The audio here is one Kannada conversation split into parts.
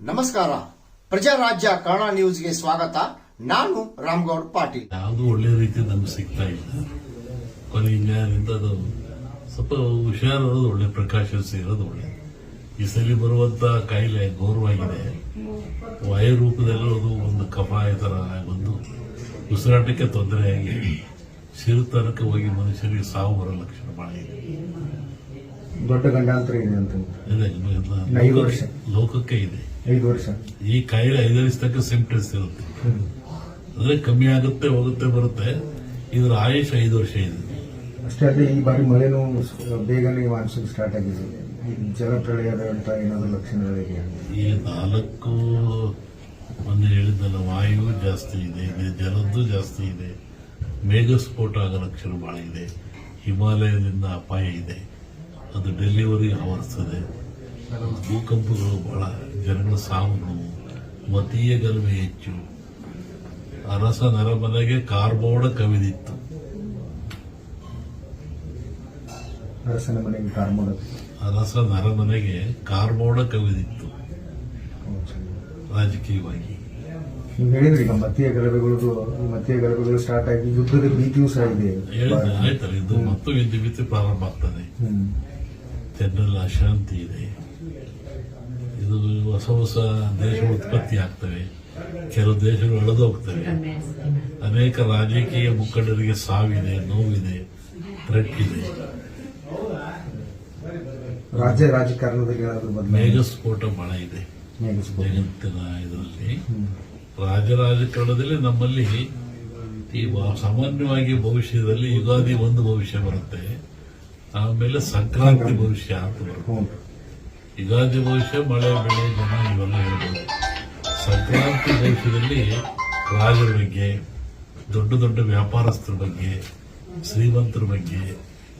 ನಮಸ್ಕಾರ. ಪ್ರಜಾರಾಜ್ಯ ಕನ್ನಡ ನ್ಯೂಸ್ಗೆ ಸ್ವಾಗತ. ನಾನು ರಾಮ್ಗೌಡ್ ಪಾಟೀಲ್. ಯಾವುದು ಒಳ್ಳೆ ರೀತಿ ನಮ್ಗೆ ಸಿಗ್ತಾ ಇಲ್ಲ. ಕೊನೆ ಇಂಜಿನಿಯರಿಂದ ಅದು ಸ್ವಲ್ಪ ಹುಷಾರಿರೋದು ಒಳ್ಳೆ ಪ್ರಕಾಶ ಇರೋದು ಒಳ್ಳೆ. ಈ ಸಲ ಬರುವಂತ ಕಾಯಿಲೆ ಗೌರವಾಗಿದೆ ವಾಯು ರೂಪದಲ್ಲಿರೋದು ಅದು ಒಂದು ಕಫ ಥರ ಬಂದು ಉಸಿರಾಟಕ್ಕೆ ತೊಂದರೆಯಾಗಿ ಸಿರುತನಕ್ಕೆ ಹೋಗಿ ಮನುಷ್ಯರಿಗೆ ಸಾವು ಬರೋ ಲಕ್ಷಣ ಬಹಳ ಇದೆ. ದೊಡ್ಡ ಗಂಡಾಂತರ ಇದೆ ಅಂತ ಐದು ವರ್ಷ. ಲೋಕಕ್ಕೆ ಇದೆ. ಐದು ವರ್ಷ. ಈ ಕಾಯಿಲೆ ಐದು ವರ್ಷ ತನಕ ಸಿಂಪ್ಟಮ್ಸ್ ಇರುತ್ತೆ. ಅಂದ್ರೆ ಕಮ್ಮಿ ಆಗುತ್ತೆ ಹೋಗುತ್ತೆ ಬರುತ್ತೆ. ಇದ್ರ ಆಯುಷ್ ಐದು ವರ್ಷ ಇದೆ. ಅಷ್ಟೇ ಅಲ್ಲದೆ ಈ ಬಾರಿ ಮಳೆನೂ ಸ್- ಬೇಗನೆ ಮಾನ್ಸೂನ್ ಸ್ಟಾರ್ಟ್ ಆಗಿದೆ. ಈ ಜಲಪ್ರಳಯದ ಅಂತ ಏನಾದ್ರು ಲಕ್ಷಣಗಳಿಗೆ ಈ ನಾಲ್ಕು ಒಂದು ಹೇಳಿದ್ದಲ್ಲ ವಾಯು ಜಾಸ್ತಿ ಇದೆ ಇದೆ ಜಲದ್ದು ಜಾಸ್ತಿ ಇದೆ. ಮೇಘಸ್ಫೋಟ ಆಗೋ ಲಕ್ಷಣ ಬಹಳ ಇದೆ. ಹಿಮಾಲಯದಿಂದ ಅಪಾಯ ಇದೆ. ಅದು ಡೆಲಿವರಿ ಆವರಿಸ್ತದೆ. ಭೂಕಂಪಗಳು ಬಹಳ ಜನಗಳ ಸಾವು ನೋವು ಮತೀಯ ಗಲಭೆ ಹೆಚ್ಚು. ಅರಸ ನರಮನೆಗೆ ಕಾರ್ಬೋಡ ಕವಿದಿತ್ತು. ಅರಸನ ಮನೆಗೆ ಅರಸ ನರಮನೆಗೆ ಕಾರ್ಬೋಡ ಕವಿದಿತ್ತು. ರಾಜಕೀಯವಾಗಿ. ನೀವು ಹೇಳಿದ್ರಿ ಈಗ ಮತೀಯ ಗಲಭೆಗಳು ಮತೀಯ ಗಲಭೆಗಳು ಸ್ಟಾರ್ಟ್ ಆಗಿ ಯುದ್ಧದ ಭೀತಿಯೂ ಸಹ ಇದೆ. ಆಯ್ತಲ್ಲ ಇದು ಮತ್ತು ಯುದ್ಧ ಭೀತಿ ಪ್ರಾರಂಭ ಆಗ್ತದೆ. ಜನರಲ್ಲಿ ಅಶಾಂತಿ ಇದೆ. ಇದು ಹೊಸ ಹೊಸ ದೇಶ ಉತ್ಪತ್ತಿ ಆಗ್ತವೆ. ಕೆಲವು ದೇಶಗಳು ಅಳೆದು ಹೋಗ್ತವೆ. ಅನೇಕ ರಾಜಕೀಯ ಮುಖಂಡರಿಗೆ ಸಾವಿದೆ ನೋವಿದೆ ಥ್ರೆಟ್ ಇದೆ ರಾಜ್ಯ ರಾಜಕಾರಣದಲ್ಲಿ ಮೇಘ ಸ್ಫೋಟ ಮೇಘಸ್ಫೋಟ ಬಹಳ ಇದೆ. ಜಗತ್ತಿನ ಇದರಲ್ಲಿ. ರಾಜ್ಯ ರಾಜ ರಾಜಕಾರಣದಲ್ಲಿ ನಮ್ಮಲ್ಲಿ ಈ ಸಾಮಾನ್ಯವಾಗಿ ಭವಿಷ್ಯದಲ್ಲಿ ಯುಗಾದಿ ಒಂದು ಭವಿಷ್ಯ ಬರುತ್ತೆ. ಆಮೇಲೆ ಸಂಕ್ರಾಂತಿ ಭವಿಷ್ಯ ಅಂತ ಯುಗಾದಿ ಭವಿಷ್ಯ ಮಳೆ ಬೆಳೆ ಜನ ಇವೆಲ್ಲ ಹೇಳ್ಬೋದು. ಸಂಕ್ರಾಂತಿ ಭವಿಷ್ಯದಲ್ಲಿ ರಾಜರ ಬಗ್ಗೆ ದೊಡ್ಡ ದೊಡ್ಡ ವ್ಯಾಪಾರಸ್ಥರ ಬಗ್ಗೆ ಶ್ರೀಮಂತರ ಬಗ್ಗೆ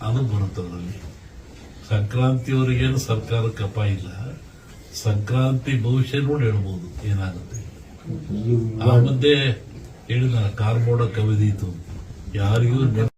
ಅದು ಬರುತ್ತೆ ಅದರಲ್ಲಿ. ಸಂಕ್ರಾಂತಿಯವರಿಗೇನು ಸರ್ಕಾರ ಅಪಾಯ ಇಲ್ಲ. ಸಂಕ್ರಾಂತಿ ಭವಿಷ್ಯ ನೋಡಿ ಹೇಳ್ಬೋದು ಏನಾಗುತ್ತೆ. ಆ ಮುಂದೆ ಹೇಳಿದ ಕಾರ್ಬೋಡ ಕವಿದೀತು ಯಾರಿಗೂ